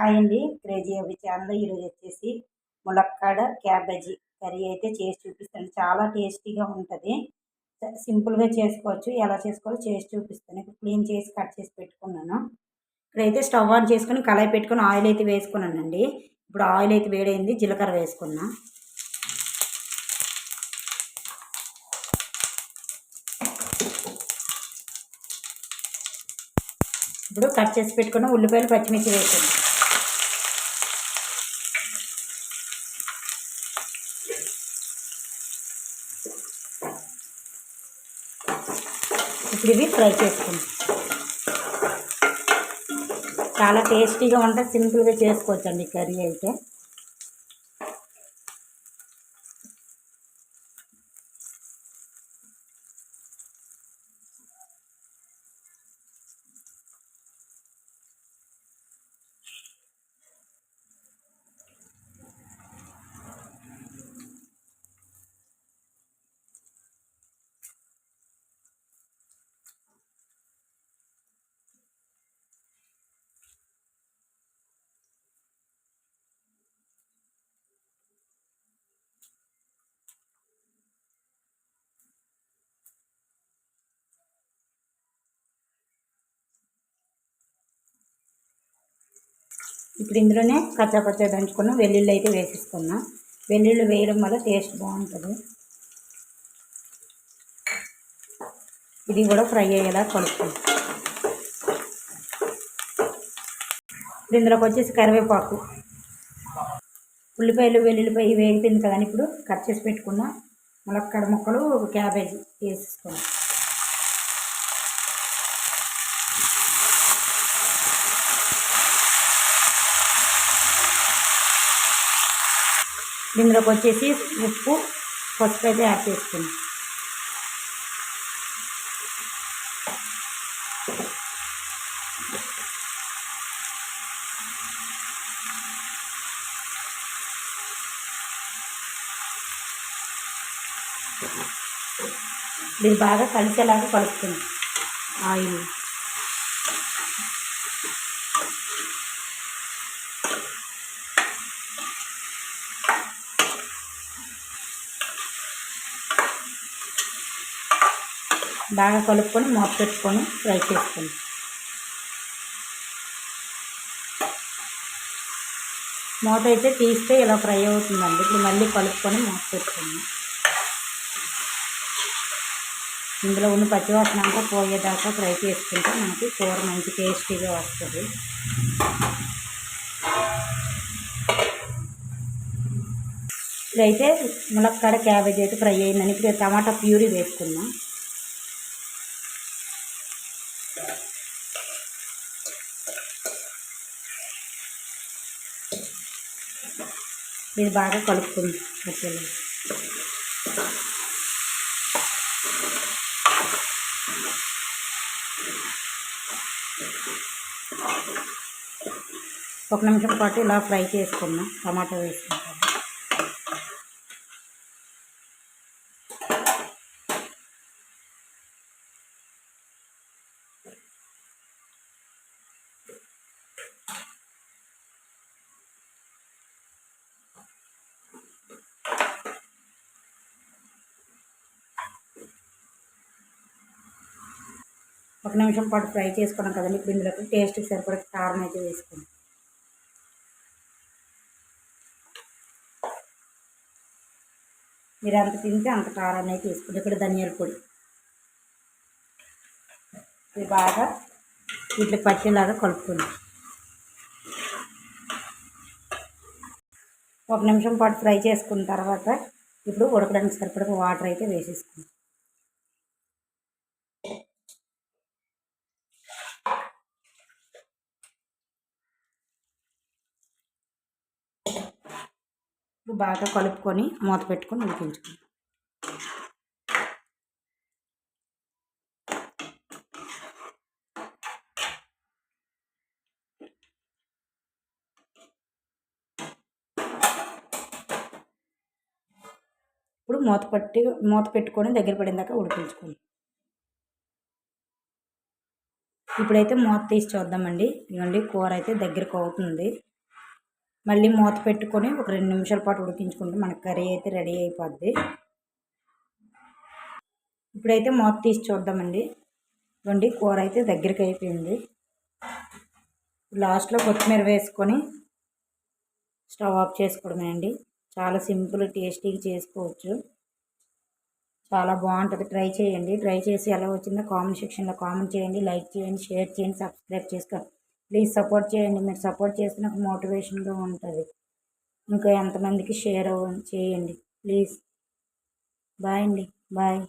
Hi అండి crazy అవి channel ఈరోజు వచ్చేసి ములక్కాడ క్యాబేజీ కర్రీ అయితే చేసి చూపిస్తాను. చాలా టేస్టీగా ఉంటుంది. సింపుల్గా చేసుకోవచ్చు. ఎలా చేసుకోవాలో చేసి చూపిస్తాను. ఇప్పుడు క్లీన్ చేసి కట్ చేసి పెట్టుకున్నాను. ఇక్కడైతే స్టవ్ ఆన్ చేసుకుని కళాయి పెట్టుకుని ఆయిల్ అయితే వేసుకున్నానండి. ఇప్పుడు ఆయిల్ అయితే వేడైంది. జీలకర్ర వేసుకున్నా. ఇప్పుడు కట్ చేసి పెట్టుకున్న ఉల్లిపాయలు పచ్చిమిర్చి వేసాను ఇప్పుడు ఇవి ఫ్రై చేసుకుంటాం చాలా టేస్టీగా ఉంటుంది సింపుల్గా చేసుకోవచ్చండి కర్రీ అయితే. ఇప్పుడు ఇందులోనే కచ్చా పచ్చా దంచుకున్న. వెల్లుల్లి అయితే వేసేసుకున్నాం వెల్లుల్లి వేయడం వల్ల టేస్ట్ బాగుంటుంది. ఇది కూడా ఫ్రై అయ్యేలా కలుపుకుంటాం ఇప్పుడు ఇందులోకి వచ్చేసి కరివేపాకు. ఉల్లిపాయలు వెల్లుల్లిపాయ వేగిపోయింది కదా ఇప్పుడు. కట్ చేసి పెట్టుకున్న ములక్కడ ముక్కలు క్యాబేజీ వేసేసుకున్నాం ఇందులోకి వచ్చేసి ఉప్పు పసుపు అయితే యాడ్ చేసుకుందాం దీన్ని బాగా కలిసేలాగా కలుపుతుంది ఆయిల్. బాగా కలుపుకొని మూత పెట్టుకొని ఫ్రై చేసుకోండి మూత అయితే తీస్తే ఇలా ఫ్రై అవుతుందండి. ఇప్పుడు మళ్ళీ కలుపుకొని మూత పెట్టుకోండి ఇందులో ఉన్న పచ్చివాసన అంతా పోయేదాకా ఫ్రై చేసుకుంటే మనకి కూర మంచి టేస్టీగా వస్తుంది. ఇప్పుడైతే ములక్కాడ క్యాబేజ్ అయితే ఫ్రై అయిందని. ఇప్పుడు టమాటా ప్యూరీ వేసుకుందాం. ఇది బాగా కలుపుకుంది మధ్యలో ఒక నిమిషం పాటు ఇలా ఫ్రై చేసుకున్నాం టమాటో వేసుకుంటాం ఒక నిమిషం పాటు ఫ్రై చేసుకున్నాం కదండి. ఇప్పుడు ఇందులోకి టేస్ట్కి సరిపడ కారం అయితే వేసుకున్నాం మీరు అంత తింటే అంత కారాన్ని అయితే వేసుకోండి. ఇక్కడ ధనియాల పొడి. ఇది బాగా వీటికి పట్టేలాగా కలుపుకుంది ఒక నిమిషం పాటు ఫ్రై చేసుకున్న తర్వాత ఇప్పుడు ఉడకడానికి సరిపడ వాటర్ అయితే వేసేసుకుంది. బాగా కలుపుకొని మూత పెట్టుకొని ఉడికించుకుంటాం ఇప్పుడు మూత పట్టి మూత పెట్టుకొని దగ్గర పడిందాక ఉడికించుకోండి ఇప్పుడైతే మూత తీసి చూద్దామండి. ఇవ్వండి కూర అయితే దగ్గరకు అవుతుంది. మళ్ళీ మూత పెట్టుకొని ఒక రెండు నిమిషాల పాటు ఉడికించుకుంటే మనకి కర్రీ అయితే రెడీ అయిపోద్ది. ఇప్పుడైతే మూత తీసి చూద్దామండి. ఇవ్వండి కూర అయితే దగ్గరికి అయిపోయింది. లాస్ట్లో కొత్తిమీర వేసుకొని స్టవ్ ఆఫ్ చేసుకోవడమే అండి. చాలా సింపుల్ టేస్టీగా చేసుకోవచ్చు. చాలా బాగుంటుంది. ట్రై చేయండి. ట్రై చేసి ఎలా వచ్చిందో కామెంట్ సెక్షన్లో కామెంట్ చేయండి. లైక్ చేయండి షేర్ చేయండి సబ్స్క్రైబ్ చేసుకోండి ప్లీజ్ సపోర్ట్ చేయండి. మీరు సపోర్ట్ చేస్తే నాకు మోటివేషన్గా ఉంటుంది. ఇంకా ఎంతమందికి షేర్ అవ్వ చేయండి. ప్లీజ్. బాయ్ అండి. బాయ్.